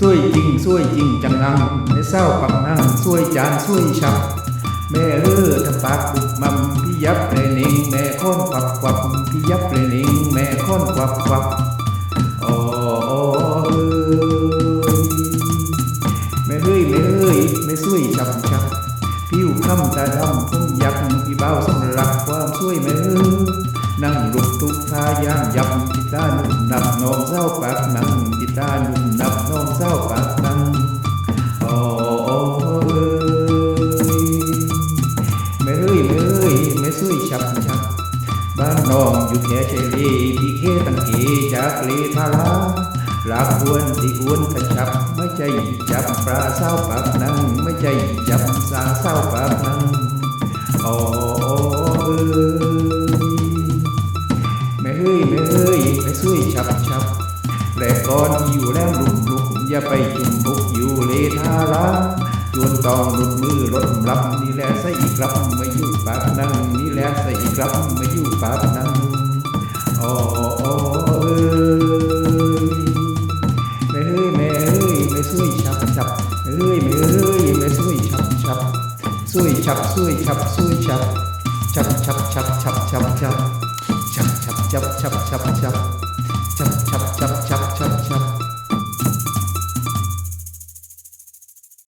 สวยจริงสวยจริงจังงังไม่เศร้าปักนั่งสวยจานสวยฉับแม่เลือทำปากบุกมัมพี่ยับเลยนิงแม่ค้อนควับควับพี่ยับเลยนิงแม่ค้อนควับควับโอ้โอ้เอ้ยแม่เฮ้ยแม่เฮ้ยแม่สวยฉับฉับผิวคำตาดำคงยับพี่เบาสำหรับความสวยแม่เอ้ยนั่งลุกทุกท่าย่างยับกีตาหนุ่มนับนองเศร้าปากนั่งกีตาหนุน เศร้าปากนั่งโอ้โอ้เอ้ยแม่เอ้ยแม่เอ้ยแม่ซุยชับชับบ้านน้องอยู่แค่เชลีพี่เคตังเกจากเลทาลาลากอวนที่อวนกระชับ ไม่ใจจับปลาเศร้าปากนังไม่ใจจับสาเศร้าปากนังโอ้เอ้ยแม่เอ้ยแม่เอ้ยแม่ซุยชับชับแปลกก่อนอยู่ อย่าไปจุ่มบุกอยู่เลทาลาจวนตองหลุดมือรถลำนี่แหละใส่อีกลับมาอยู่ปากนั่งนี่แหละใส่อีกลับมาอยู่ปากนั่งโอ้โอ้เอ้ยแม่เอ้ยแม่เอ้ยแม่ช่วยชับชับแม่เอ้ยแม่เอ้ยแม่ช่วยชับชับช่วยชับช่วยชับช่วยชับชับชับชับชับ